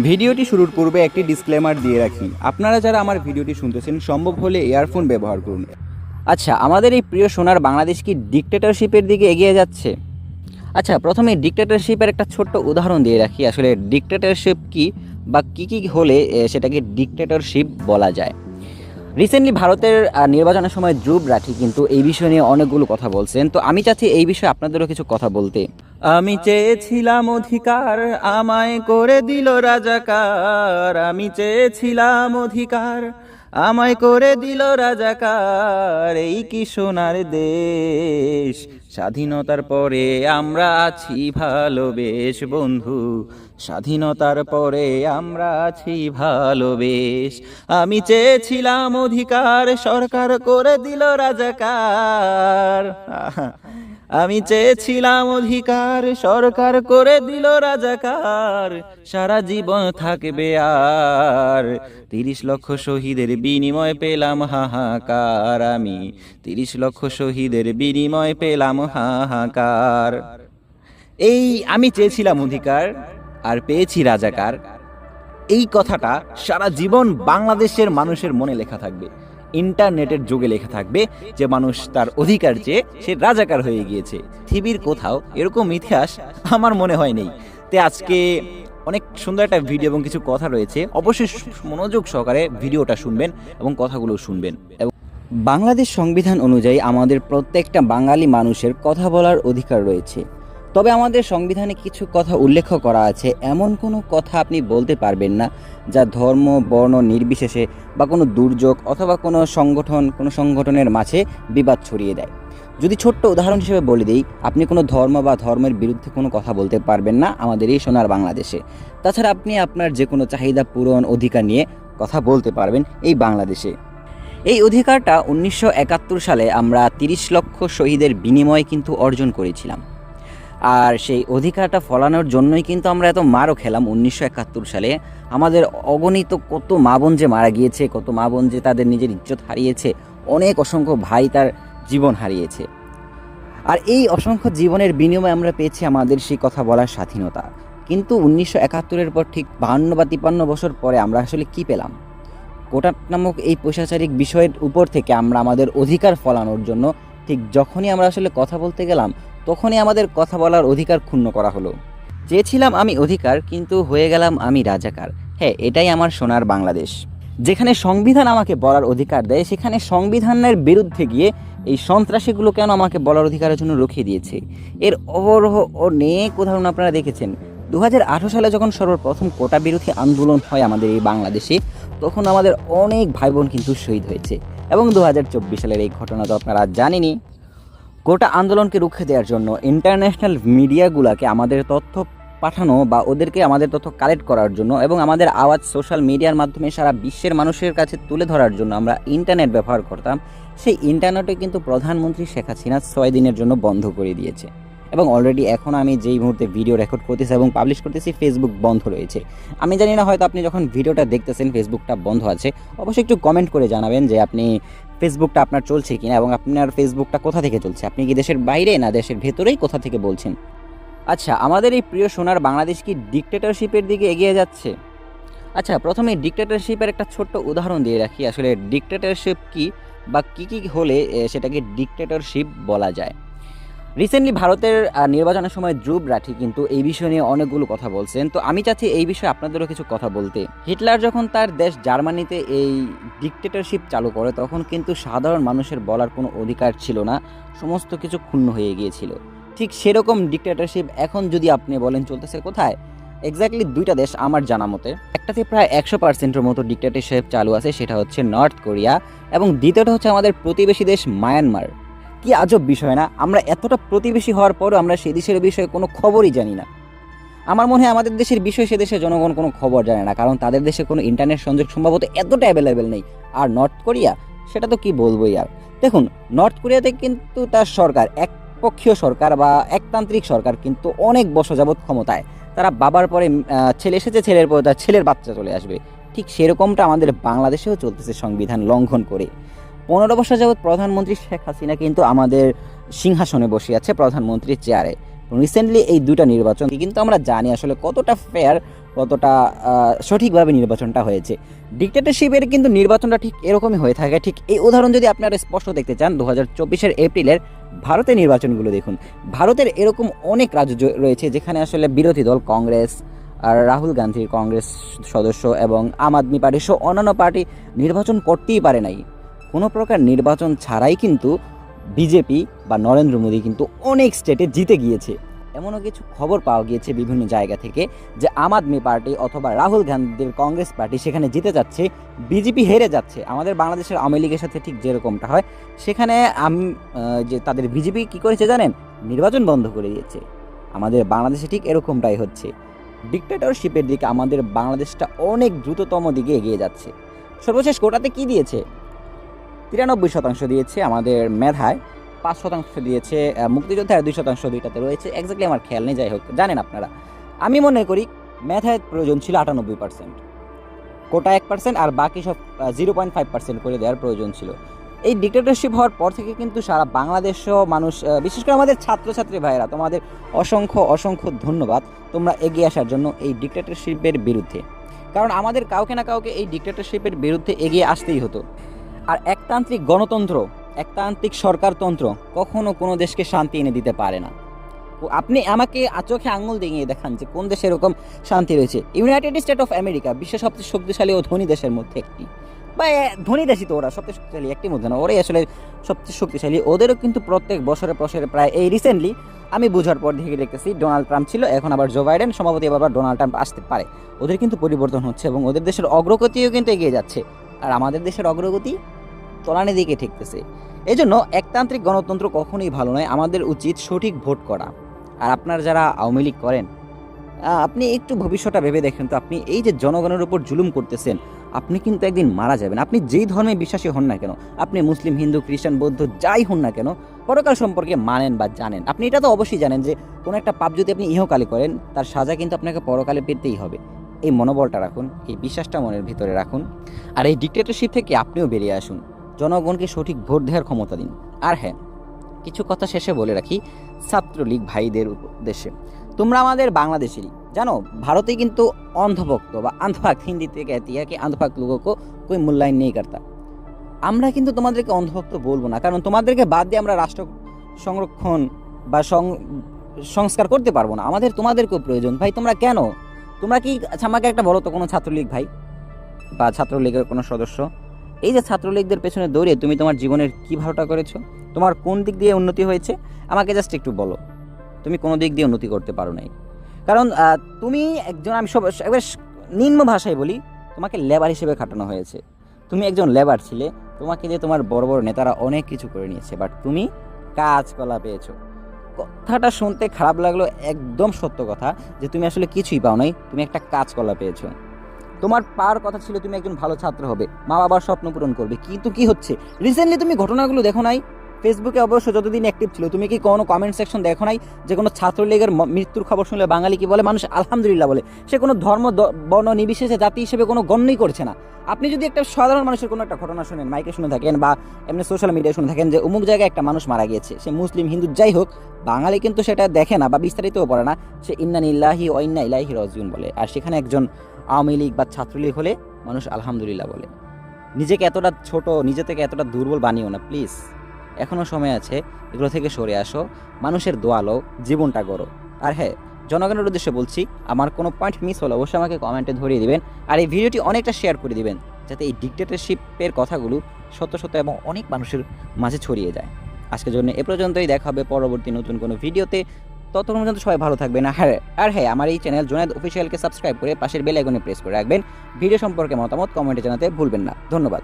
ভিডিওটি শুরুর পূর্বে একটি ডিসক্লেমার দিয়ে রাখি। আপনারা যারা আমার ভিডিওটি শুনতেছেন, সম্ভব হলে এয়ারফোন ব্যবহার করুন। আচ্ছা আমাদের এই প্রিয় সোনার বাংলাদেশ কি ডিকটেটরশিপের দিকে এগিয়ে যাচ্ছে? আচ্ছা প্রথমে ডিকটেটরশিপের একটা ছোট্ট উদাহরণ দিয়ে রাখি। আসলে ডিকটেটরশিপ কি বা কি কি হলে সেটাকে ডিকটেটরশিপ বলা যায়? রিসেন্টলি ভারতের নির্বাচনের সময় ধ্রুব রাঠি কিন্তু এই বিষয় নিয়ে অনেকগুলো কথা বলছেন। তো আমি চাচ্ছি এই বিষয়ে আপনাদেরও কিছু কথা বলতে। আমি চেয়েছিলাম অধিকার, আমায় করে দিল রাজাকার। আমি চেয়েছিলাম অধিকার, আমায় করে দিল রাজাকার। এই কি সোনার দেশ স্বাধীনতার পরে আমরা আছি ভালো বেশ বন্ধু। স্বাধীনতার পরে আমরা আছি ভালো বেশ আমি চেয়েছিলাম অধিকার, সরকার করে দিল রাজাকার। আমি চেয়েছিলাম অধিকার, সরকার করে দিল রাজাকার। সারা জীবন থাকবে আর। তিরিশ লক্ষ শহীদের বিনিময় পেলাম হাহাকার আমি। তিরিশ লক্ষ শহীদের বিনিময় পেলাম হাহাকার এই আমি চেয়েছিলাম অধিকার, আর পেয়েছি রাজাকার। এই কথাটা সারা জীবন বাংলাদেশের মানুষের মনে লেখা থাকবে, ইন্টারনেটের যুগে লেখা থাকবে যে মানুষ তার অধিকার চেয়ে সে রাজাকার হয়ে গিয়েছে। পৃথিবীর কোথাও এরকম ইতিহাস আমার মনে হয় নেই। তে আজকে অনেক সুন্দর একটা ভিডিও এবং কিছু কথা রয়েছে। অবশ্যই মনোযোগ সহকারে ভিডিওটা শুনবেন এবং কথাগুলো শুনবেন। এবং বাংলাদেশ সংবিধান অনুযায়ী আমাদের প্রত্যেকটা বাঙালি মানুষের কথা বলার অধিকার রয়েছে। তবে আমাদের সংবিধানে কিছু কথা উল্লেখ করা আছে, এমন কোনো কথা আপনি বলতে পারবেন না, যা ধর্ম, বর্ণ নির্বিশেষে বা কোনো দুর্যোগ অথবা কোনো সংগঠন, কোনো সংগঠনের মাঝে বিবাদ ছড়িয়ে দেয়। যদি ছোট্ট উদাহরণ হিসেবে বলে দিই, আপনি কোনো ধর্ম বা ধর্মের বিরুদ্ধে কোনো কথা বলতে পারবেন না আমাদের এই সোনার বাংলাদেশে। তাছাড়া আপনি আপনার যে কোনো চাহিদা পূরণ অধিকার নিয়ে কথা বলতে পারবেন এই বাংলাদেশে। এই অধিকারটা উনিশশো একাত্তর সালে আমরা তিরিশ লক্ষ শহীদের বিনিময়ে কিন্তু অর্জন করেছিলাম। আর সেই অধিকারটা ফলানোর জন্যই কিন্তু আমরা এত মারও খেলাম উনিশশো একাত্তর সালে। আমাদের অগণিত কত মা বোন যে মারা গিয়েছে, কত মা বোন যে তাদের নিজের ইজ্জত হারিয়েছে, অনেক অসংখ্য ভাই তার জীবন হারিয়েছে। আর এই অসংখ্য জীবনের বিনিময়ে আমরা পেয়েছি আমাদের সেই কথা বলার স্বাধীনতা। কিন্তু উনিশশো একাত্তরের পর ঠিক বাহান্ন বা তিপ্পান্ন বছর পরে আমরা আসলে কি পেলাম? কোটা নামক এই পৈশাচারিক বিষয়ের উপর থেকে আমরা আমাদের অধিকার ফলানোর জন্য ঠিক যখনই আমরা আসলে কথা বলতে গেলাম, তখনই আমাদের কথা বলার অধিকার ক্ষুণ্ণ করা হলো। চেয়েছিলাম আমি অধিকার, কিন্তু হয়ে গেলাম আমি রাজাকার। হ্যাঁ এটাই আমার সোনার বাংলাদেশ। যেখানে সংবিধান আমাকে বলার অধিকার দেয়, সেখানে সংবিধানের বিরুদ্ধে গিয়ে এই সন্ত্রাসীগুলো কেন আমাকে বলার অধিকারের জন্য রুখিয়ে দিয়েছে? এর অবরহ অনেক উদাহরণ আপনারা দেখেছেন। দু হাজার আঠেরো সালে যখন সর্বপ্রথম কোটা বিরোধী আন্দোলন হয় আমাদের এই বাংলাদেশে তখন আমাদের অনেক ভাই বোন কিন্তু শহীদ হয়েছে। এবং দু হাজার চব্বিশ সালের এই ঘটনা তো আপনারা জানেনই। গোটা আন্দোলনকে রুখে দেওয়ার জন্য ইন্টারন্যাশনাল মিডিয়াগুলোকে আমাদের তথ্য পাঠানো বা ওদেরকে আমাদের তথ্য কালেক্ট করার জন্য এবং আমাদের আওয়াজ সোশ্যাল মিডিয়ার মাধ্যমে সারা বিশ্বের মানুষের কাছে তুলে ধরার জন্য আমরা ইন্টারনেট ব্যবহার করতাম। সেই ইন্টারনেটে কিন্তু প্রধানমন্ত্রী শেখ হাসিনা ছয় দিনের জন্য বন্ধ করে দিয়েছে। এবং অলরেডি এখন আমি যেই মুহূর্তে ভিডিও রেকর্ড করতেছি এবং পাবলিশ করতেছি ফেসবুক বন্ধ রয়েছে। আমি জানি না হয়তো আপনি যখন ভিডিওটা দেখতেছেন ফেসবুকটা বন্ধ আছে, অবশ্যই একটু কমেন্ট করে জানাবেন যে আপনি ফেসবুকটা আপনার চলছে কিনা এবং আপনার ফেসবুকটা কোথা থেকে চলছে? আপনি কি দেশের বাইরে না দেশের ভেতরেই কোথা থেকে বলছেন? আচ্ছা আমাদের এই প্রিয় সোনার বাংলাদেশ কি ডিকটেটরশিপের দিকে এগিয়ে যাচ্ছে? আচ্ছা প্রথমে ডিকটেটরশিপের একটা ছোট্ট উদাহরণ দিয়ে রাখি। আসলে ডিকটেটরশিপ কি বা কি কি হলে সেটাকে ডিকটেটরশিপ বলা যায়? রিসেন্টলি ভারতের নির্বাচনের সময় ধ্রুব রাঠি কিন্তু এই বিষয় নিয়ে অনেকগুলো কথা বলছেন। তো আমি চাচ্ছি এই বিষয়ে আপনাদেরও কিছু কথা বলতে। হিটলার যখন তার দেশ জার্মানিতে এই ডিকটেটরশিপ চালু করে, তখন কিন্তু সাধারণ মানুষের বলার কোনো অধিকার ছিল না। সমস্ত কিছু ক্ষুণ্ণ হয়ে গিয়েছিল। ঠিক সেরকম ডিকটেটরশিপ এখন যদি আপনি বলেন চলতেছে কোথায়? এক্স্যাক্টলি দুইটা দেশ আমার জানা মতে। একটাতে প্রায় একশো পার্সেন্টের মতো ডিকটেটরশিপ চালু আছে, সেটা হচ্ছে নর্থ কোরিয়া এবং দ্বিতীয়টা হচ্ছে আমাদের প্রতিবেশী দেশ মায়ানমার কি আজব বিষয় না? আমরা এতটা প্রতিবেশী হওয়ার পরও আমরা সে দেশের বিষয়ে কোনো খবরই জানি না। আমার মনে হয় আমাদের দেশের বিষয়ে সে দেশের জনগণ কোনো খবর জানে না, কারণ তাদের দেশে কোনো ইন্টারনেট সংযোগ সম্ভবত এতটা অ্যাভেলেবেল নেই। আর নর্থ কোরিয়া সেটা তো কি বলবোই আর দেখুন নর্থ কোরিয়াতে কিন্তু তার সরকার, একপক্ষীয় সরকার বা একতান্ত্রিক সরকার কিন্তু অনেক বছর যাবৎ ক্ষমতায়। তারা বাবার পরে ছেলে এসেছে, ছেলের পরে তার ছেলের বাচ্চা চলে আসবে। ঠিক সেরকমটা আমাদের বাংলাদেশেও চলতেছে সংবিধান লঙ্ঘন করে। পনেরো বছর যাবৎ প্রধানমন্ত্রী শেখ হাসিনা কিন্তু আমাদের সিংহাসনে বসে আছে প্রধানমন্ত্রীর চেয়ারে রিসেন্টলি এই দুটা নির্বাচন কিন্তু আমরা জানি আসলে কতটা ফেয়ার কতটা সঠিকভাবে নির্বাচনটা হয়েছে। ডিক্টেটরশিপের কিন্তু নির্বাচনটা ঠিক এরকমই হয়ে থাকে। ঠিক এই উদাহরণ যদি আপনারা স্পষ্ট দেখতে চান দু হাজার চব্বিশের এপ্রিলের ভারতের নির্বাচনগুলো দেখুন। ভারতের এরকম অনেক রাজ্য রয়েছে যেখানে আসলে বিরোধী দল কংগ্রেস আর রাহুল গান্ধীর কংগ্রেস সদস্য এবং আম আদমি পার্টি সহ অন্যান্য পার্টি নির্বাচন করতেই পারে নাই। কোনো প্রকার নির্বাচন ছাড়াই কিন্তু বিজেপি বা নরেন্দ্র মোদী কিন্তু অনেক স্টেটে জিতে গিয়েছে। এমনও কিছু খবর পাওয়া গিয়েছে বিভিন্ন জায়গা থেকে যে আম আদমি পার্টি অথবা রাহুল গান্ধীর কংগ্রেস পার্টি সেখানে জিতে যাচ্ছে, বিজেপি হেরে যাচ্ছে। আমাদের বাংলাদেশের আওয়ামী লীগের সাথে ঠিক যেরকমটা হয়, সেখানে আমি যে তাদের বিজেপি কি করেছে জানেন? নির্বাচন বন্ধ করে দিয়েছে। আমাদের বাংলাদেশে ঠিক এরকমটাই হচ্ছে। ডিক্টেটরশিপের দিকে আমাদের বাংলাদেশটা অনেক দ্রুততম দিকে এগিয়ে যাচ্ছে। সর্বশেষ কোটাতে কি দিয়েছে? তিরানব্বই শতাংশ দিয়েছে আমাদের মেধায় পাঁচ শতাংশ দিয়েছে আহ, মুক্তিযোদ্ধা আর দুই শতাংশ দুইটাতে রয়েছে। এক্স্যাক্টলি আমার খেয়াল নেই যাই হোক জানেন আপনারা। আমি মনে করি মেধায় প্রয়োজন ছিল আটানব্বই পার্সেন্ট কোটা এক পার্সেন্ট আর বাকি সব জিরো পয়েন্ট ফাইভ পার্সেন্ট করে দেওয়ার প্রয়োজন ছিল। এই ডিক্টেটরশিপ হওয়ার পর থেকে কিন্তু সারা বাংলাদেশও মানুষ বিশেষ করে আমাদের ছাত্রছাত্রী ভাইয়েরা তোমাদের অসংখ্য অসংখ্য ধন্যবাদ তোমরা এগিয়ে আসার জন্য এই ডিক্টেটরশিপের বিরুদ্ধে। কারণ আমাদের কাউকে না কাউকে এই ডিক্টেটরশিপের বিরুদ্ধে এগিয়ে আসতেই হতো। আর একতান্ত্রিক গণতন্ত্র, একতান্ত্রিক সরকারতন্ত্র কখনো কোনো দেশকে শান্তি এনে দিতে পারে না। আপনি আমাকে চোখে আঙুল দিয়ে দেখান যে কোন দেশে এরকম শান্তি রয়েছে। ইউনাইটেড স্টেট অফ আমেরিকা বিশ্বের সবচেয়ে শক্তিশালী ও ধনী দেশের মধ্যে একটি। বা ধনী দেশই তো ওরা, সবচেয়ে শক্তিশালী একটি মধ্যে না, ওরাই আসলে সবচেয়ে শক্তিশালী। ওদেরও কিন্তু প্রত্যেক বছরে বছরে প্রায় এই রিসেন্টলি আমি বোঝার পর দেখে দেখতেছি ডোনাল্ড ট্রাম্প ছিল, এখন আবার জো বাইডেন সম্ভবত এবার ডোনাল্ড ট্রাম্প আসতে পারে। ওদের কিন্তু পরিবর্তন হচ্ছে এবং ওদের দেশের অগ্রগতিও কিন্তু এগিয়ে যাচ্ছে। আর আমাদের দেশের অগ্রগতি তলানের দিকে ঠেকতেছে। এই জন্য একতান্ত্রিক গণতন্ত্র কখনোই ভালো নয়, আমাদের উচিত সঠিক ভোট করা। আর আপনার যারা আওয়ামী লীগ করেন আপনি একটু ভবিষ্যৎটা ভেবে দেখেন তো, আপনি এই যে জনগণের উপর জুলুম করতেছেন, আপনি কিন্তু একদিন মারা যাবেন। আপনি যেই ধর্মে বিশ্বাসী হন না কেন, আপনি মুসলিম, হিন্দু, খ্রিস্টান, বৌদ্ধ, যাই হন না কেন, পরকাল সম্পর্কে মানেন বা জানেন। আপনি এটা তো অবশ্যই জানেন যে, কোনো একটা পাপ যদি আপনি ইহকালে করেন, তার সাজা কিন্তু আপনাকে পরকালে পেতেই হবে। এই মনোবলটা রাখুন, এই বিশ্বাসটা মনের ভিতরে রাখুন। আর এই ডিক্টেটরশিপ থেকে আপনিও বেরিয়ে আসুন। জনগণকে সঠিক ভোট দেওয়ার ক্ষমতা দিন আর হ্যাঁ কিছু কথা শেষে বলে রাখি ছাত্রলীগ ভাইদের উদ্দেশ্যে তোমরা আমাদের বাংলাদেশেরই জানো ভারতে কিন্তু অন্ধভক্ত বা আন্ধভক্ত হিন্দিতে कहती है कि अंधभक्त लोगों को कोई मूल्यांकन नहीं करता আমরা কিন্তু তোমাদেরকে অন্ধভক্ত বলবো না কারণ তোমাদেরকে বাদ দিয়ে আমরা রাষ্ট্র সংরক্ষণ বা সং- সংস্কার করতে পারবো না আমাদের তোমাদেরকেও প্রয়োজন ভাই তোমরা কেন তোমরা কি আচ্ছা আমাকে একটা বলো তো কোনো ছাত্রলীগ ভাই বা ছাত্রলীগের কোনো সদস্য এই যে ছাত্রলীগদের পেছনে দৌড়ে তুমি তোমার জীবনের কি ভালোটা করেছ? তোমার কোন দিক দিয়ে উন্নতি হয়েছে? আমাকে জাস্ট একটু বলো। তুমি কোনো দিক দিয়ে উন্নতি করতে পারো নাই। কারণ তুমি একজন, আমি সব, একবার নিম্ন ভাষায় বলি, তোমাকে লেবার হিসেবে খাটানো হয়েছে। তুমি একজন লেবার ছিলে, তোমাকে দিয়ে তোমার বড় বড় নেতারা অনেক কিছু করে নিয়েছে বাট তুমি কাজকলা পেয়েছ। কথাটা শুনতে খারাপ লাগল, একদম সত্য কথা, যে তুমি আসলে কিছুই পাও নাই, তুমি একটা কাজকলা পেয়েছ। তোমার পাওয়ার কথা ছিল তুমি একজন ভালো ছাত্র হবে। মা বাবার স্বপ্ন পূরণ করবে। কিন্তু কি হচ্ছে? রিসেন্টলি তুমি ঘটনাগুলো দেখো নাই? ফেসবুকে অবশ্য যতদিন অ্যাক্টিভ ছিল, তুমি কি কোনো কমেন্ট সেকশন দেখো নাই যে কোনো ছাত্রলীগের মৃত্যুর খবর শুনলে বাঙালি কি বলে? মানুষ আলহামদুলিল্লাহ বলে। সে কোনো ধর্ম বর্ণ নির্বিশেষে জাতি হিসেবে কোনো গণ্যই করছে না। আপনি যদি একটা সাধারণ মানুষের কোনো একটা ঘটনা শুনেন, মাইকে শুনে থাকেন বা এমনি সোশ্যাল মিডিয়ায় শুনে থাকেন যে অমুক জায়গায় একটা মানুষ মারা গিয়েছে, সে মুসলিম, হিন্দু, যাই হোক, বাঙালি কিন্তু সেটা দেখে না বা বিস্তারিতও পড়ে না। সে ইন্নান ইল্লাহি ও ইন্না ইলাহি রাজিউন বলে। আর সেখানে একজন আওয়ামী লীগ বা ছাত্রলীগ হলে মানুষ আলহামদুলিল্লাহ বলে। নিজেকে এতটা ছোট, নিজে থেকে এতটা দুর্বল বানিও না প্লিজ এখনও সময় আছে, এগুলো থেকে সরে আসো। মানুষের দোয়ালো জীবনটা গড়ো। আর হ্যাঁ জনগণের উদ্দেশ্যে বলছি, আমার কোনো পয়েন্ট মিস হলে অবশ্যই আমাকে কমেন্টে ধরিয়ে দিবেন। আর এই ভিডিওটি অনেকটা শেয়ার করে দিবেন, যাতে এই ডিক্টেটরশিপের কথাগুলো সত্য সত্য এবং অনেক মানুষের মাঝে ছড়িয়ে যায়। আজকের জন্য এ পর্যন্তই, দেখা হবে পরবর্তী নতুন কোনো ভিডিওতে ততক্ষণ পর্যন্ত সবাই ভালো থাকবেন। আর হ্যাঁ আর হ্যাঁ আমার এই চ্যানেল জোনায়দ অফিসিয়ালকে সাবস্ক্রাইব করে পাশের বেল প্রেস করে রাখবেন। ভিডিও সম্পর্কে মতামত কমেন্টে জানাতে ভুলবেন না। ধন্যবাদ।